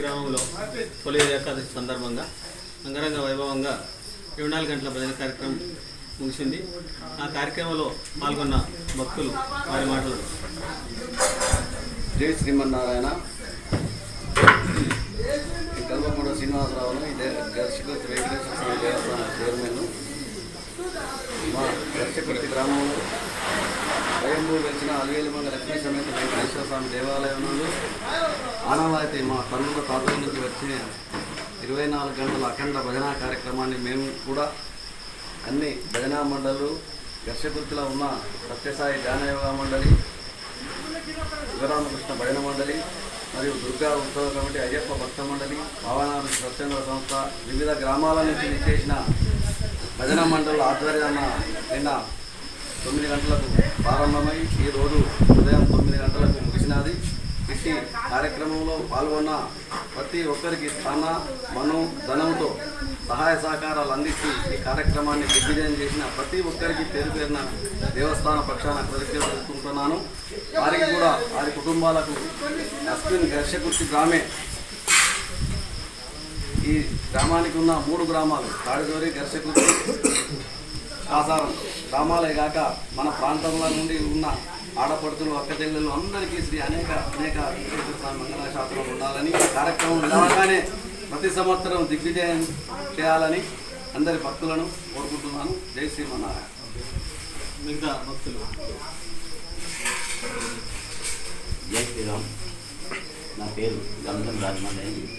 గ్రామంలో తొలి ఏకాదశి సందర్భంగా అంగరంగ వైభవంగా ఇరవై నాలుగు గంటల భజన కార్యక్రమం ముగిసింది. ఆ కార్యక్రమంలో పాల్గొన్న భక్తులు వారి మాటలు. జై శ్రీమన్నారాయణ. ఈ శ్రీనివాసరావును ఇదే దర్శకులు వెంకటేశ్వర స్వామి దేవస్థానం చైర్మన్. మా దర్శకుర్తి గ్రామంలో స్వయంభూ వెలిసిన అలివేలిమంగ లక్ష్మీ సమేత వెంకటేశ్వర స్వామి దేవాలయం నుండి ఆనవాయితీ మా తల్లుల తాతల నుంచి వచ్చిన ఇరవై నాలుగు గంటల అఖండ భజన కార్యక్రమాన్ని మేము కూడా అన్ని భజనా మండళ్ళు దర్శకుర్తిలో ఉన్న సత్యసాయి ధ్యానయోగ మండలి శివరామకృష్ణ భజన మండలి మరియు దుర్గా ఉత్సవ కమిటీ అయ్యప్ప భక్త మండలి భావనాథ స్వచ్ఛంద సంస్థ వివిధ గ్రామాల నుంచి నిచ్చేసిన భజన మండలి ఆధ్వర్యాన నిన్న తొమ్మిది గంటలకు ప్రారంభమై ఈ రోజు ఉదయం తొమ్మిది గంటలకు ముగిసినది. ఇట్టి కార్యక్రమంలో పాల్గొన్న ప్రతి ఒక్కరికి స్థాన మనం ధనంతో సహాయ సహకారాలు అందించి ఈ కార్యక్రమాన్ని దిగ్విజయం చేసిన ప్రతి ఒక్కరికి పేరు పేరిన దేవస్థాన పక్షాన కృతజ్ఞతలు వారికి కూడా వారి కుటుంబాలకు అశ్విన్ ఘర్షకుర్తి గ్రామే ఈ గ్రామానికి ఉన్న మూడు గ్రామాలు తాడిదోరి ఘర్షకుర్తి కాసారం గ్రామాలే కాక మన ప్రాంతంలో నుండి ఉన్న ఆడపడుతులు అక్కచెల్లెలు అందరికీ శ్రీ అనేక అనేక వెంకటేశ్వర స్వామి మంగళ శాస్త్రం ఉండాలని కార్యక్రమం నిలవగానే ప్రతి సంవత్సరం దిగ్విజయం చేయాలని అందరి భక్తులను కోరుకుంటున్నాను. జై శ్రీమన్నారాయణ. మిగతా భక్తులు. జై శ్రీరామ్. నా పేరు గంధం రాజమండ్రి.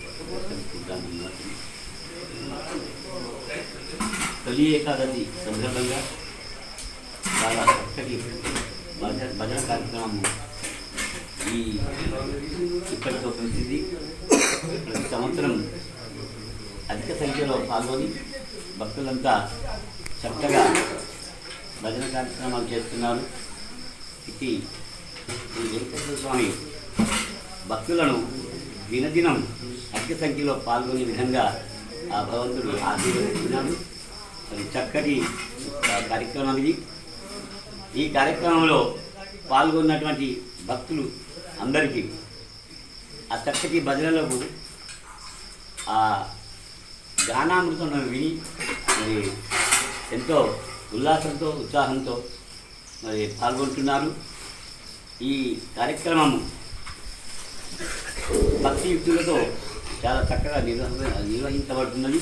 తొలి ఏకాదశి సందర్భంగా చాలా చక్కటి భజన భజన కార్యక్రమం ఈ ఇప్పటితో ప్రసిద్ధి ప్రతి సంవత్సరం అధిక సంఖ్యలో పాల్గొని భక్తులంతా చక్కగా భజన కార్యక్రమాలు చేస్తున్నారు. ఇది ఈ వెంకటేశ్వర స్వామి భక్తులను దినదినం అధిక సంఖ్యలో పాల్గొనే విధంగా ఆ భగవంతుడు ఆశీర్వదిస్తున్నాడు మరి చక్కటి ఆ, కార్యక్రమం ఇది ఈ కార్యక్రమంలో పాల్గొన్నటువంటి భక్తులు అందరికీ ఆ చక్కటి భజనలకు ఆ గానామృతం విని మరి ఎంతో ఉల్లాసంతో ఉత్సాహంతో మరి పాల్గొంటున్నారు. ఈ కార్యక్రమం భక్తియుక్తులతో చాలా చక్కగా నిర్వహ నిర్వహించబడుతున్నది.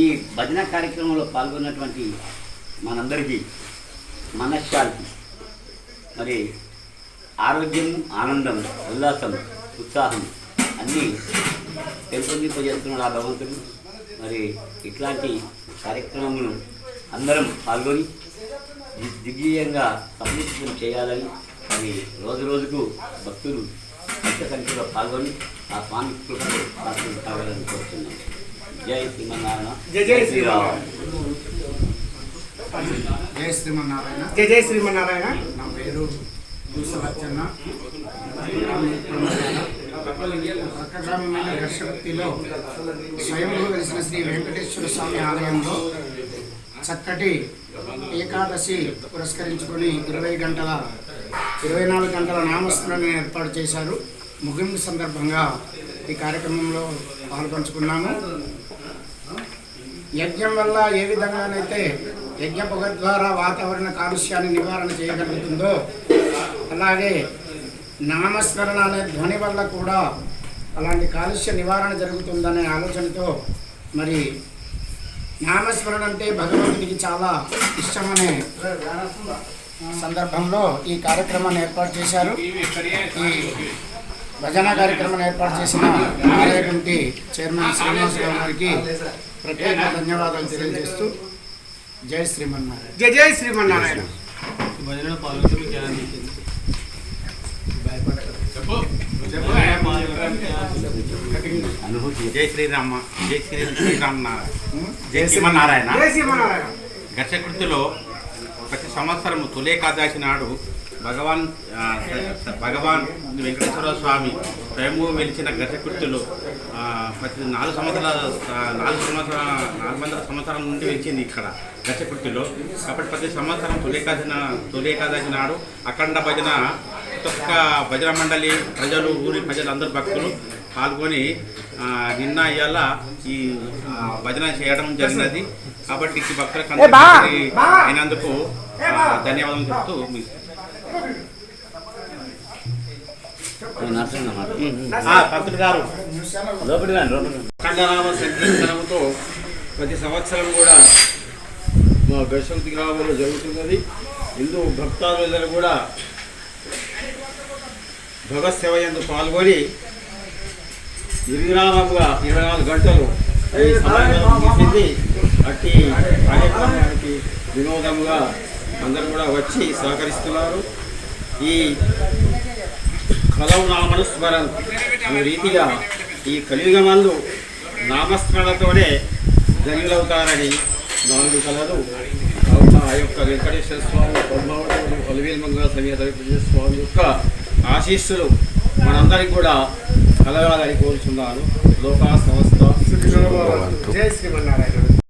ఈ భజన కార్యక్రమంలో పాల్గొన్నటువంటి మనందరికీ మనశ్శాంతి. మరి ఆరోగ్యం ఆనందం ఉల్లాసం ఉత్సాహం అన్నీ పెంపొందింపజేస్తున్నాడు ఆ భగవంతుడు. మరి ఇట్లాంటి కార్యక్రమమును అందరం పాల్గొని దిగ్విజయంగా సఫలీకృతం చేయాలని మరి రోజు రోజుకు భక్తులు పెద్ద సంఖ్యలో పాల్గొని ఆ స్వామి కావాలని కోరుతున్నాను జై శ్రీమన్నారాయణ. జై జై శ్రీరామ్. జయ శ్రీమన్నారాయణ. జై జై శ్రీమన్నారాయణ. నా పేరు గ్రామమైన ఘర్షవృత్తిలో స్వయంలో వెలిసిన శ్రీ వెంకటేశ్వర స్వామి ఆలయంలో చక్కటి ఏకాదశి పురస్కరించుకొని ఇరవై గంటల ఇరవై నాలుగు గంటల నామస్మరణ ఏర్పాటు చేశారు. ముగింపు సందర్భంగా ఈ కార్యక్రమంలో పాల్పంచుకున్నాము. యజ్ఞం వల్ల ఏ విధంగానైతే యజ్ఞ పొగ ద్వారా వాతావరణ కాలుష్యాన్ని నివారణ చేయగలుగుతుందో అలాగే నామస్మరణ అనే ధ్వని వల్ల కూడా అలాంటి కాలుష్య నివారణ జరుగుతుందనే ఆలోచనతో మరి నామస్మరణ అంటే భగవంతుడికి చాలా ఇష్టమనే సందర్భంలో ఈ కార్యక్రమాన్ని ఏర్పాటు చేశారు. ఈ భజన కార్యక్రమాన్ని ఏర్పాటు చేసిన ఆలయ కమిటీ చైర్మన్ శ్రీనివాసరావు గారికి ప్రత్యేక ధన్యవాదాలు తెలియజేస్తూ జై శ్రీమన్నారాయణ. జయ జయ శ్రీమన్నారాయణ. భజనలో పాల్గొంటే మీకు ఎలా అనిపించింది? అనుభూతి జై శ్రీరామ జై శ్రీ శ్రీరామ్ నారాయణ జై శ్రీమన్నారాయణ. జయ శ్రీమన్నారాయణ. గచ్చకృతిలో ప్రతి సంవత్సరం తులేకాదశి నాడు భగవాన్ భగవాన్ వెంకటేశ్వర స్వామి స్వయంభూ వెలిచిన గచ్చకృతిలో ఆ, ప్రతి నాలుగు సంవత్సరాల నాలుగు సంవత్సరాల నాలుగు వందల సంవత్సరాల నుండి వెలిచింది ఇక్కడ గచ్చకృతిలో కాబట్టి ప్రతి సంవత్సరం తులేకాదశి నా- తులేకాదశి నాడు అఖండ భజన ఒక్క భజన మండలి ప్రజలు ఊరి ప్రజలు అందరు భక్తులు పాల్గొని నిన్న ఇవాళ ఈ భజన చేయడం జరిగినది. కాబట్టి భక్తులకు అందరికీ అయినందుకు ఆ, ధన్యవాదాలు చెప్తూ పంతులు గారు. ప్రతి సంవత్సరం కూడా మా గశంతి గ్రామంలో జరుగుతున్నది. హిందూ భక్తాదులందరూ కూడా భగత్ సేవ పాల్గొని నిర్విరామంగా ఇరవై నాలుగు గంటలు ముగిసింది అట్టి కార్యక్రమానికి వినోదంగా అందరూ కూడా వచ్చి సహకరిస్తున్నారు. ఈ కలవు నామనుస్మరణ అనే రీతిగా ఈ కలియుగమందు నామస్మరణతోనే ధన్యులవుతారని నాలుగు కలలు కావున ఆ యొక్క వెంకటేశ్వర స్వామి పద్మావతి అలవేల్ మంగళ సమేత వెంకటేశ్వర స్వామి యొక్క ఆశీస్సులు మనందరికీ కూడా కలగాలని కోరుచున్నాను. లోకా సంస్థ. జయ శ్రీమన్నారాయణ.